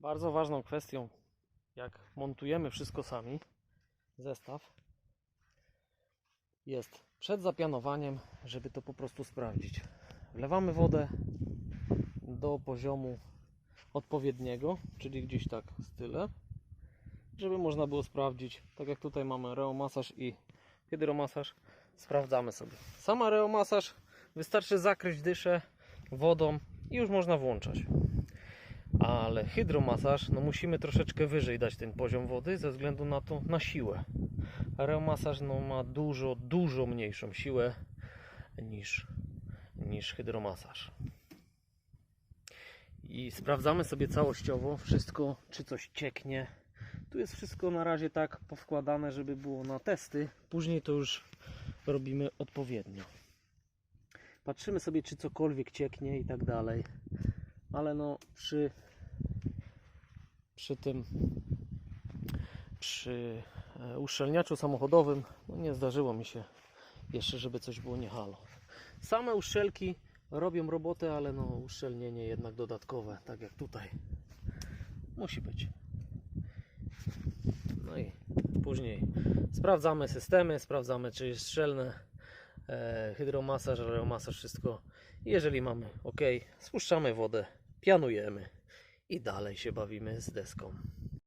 Bardzo ważną kwestią, jak montujemy wszystko sami, zestaw, jest przed zapianowaniem, żeby to po prostu sprawdzić. Wlewamy wodę do poziomu odpowiedniego, czyli gdzieś tak z tyle, żeby można było sprawdzić, tak jak tutaj mamy reomasaż i hydromasaż, sprawdzamy sobie. Sama reomasaż wystarczy zakryć dyszę wodą i już można włączać. Ale hydromasaż, no musimy troszeczkę wyżej dać ten poziom wody ze względu na to, na siłę. Reomasaż no, ma dużo, dużo mniejszą siłę niż, niż hydromasaż. I sprawdzamy sobie całościowo wszystko, czy coś cieknie. Tu jest wszystko na razie tak powkładane, żeby było na testy. Później to już robimy odpowiednio. Patrzymy sobie, czy cokolwiek cieknie i tak dalej. Ale no przy przy tym przy e, uszczelniaczu samochodowym no nie zdarzyło mi się jeszcze, żeby coś było nie halo. Same uszczelki robią robotę, ale no uszczelnienie jednak dodatkowe, tak jak tutaj musi być. No i później sprawdzamy systemy, sprawdzamy czy jest szczelne, e, hydromasaż, aeromasaż, wszystko. Jeżeli mamy ok, spuszczamy wodę, pianujemy i dalej się bawimy z deską.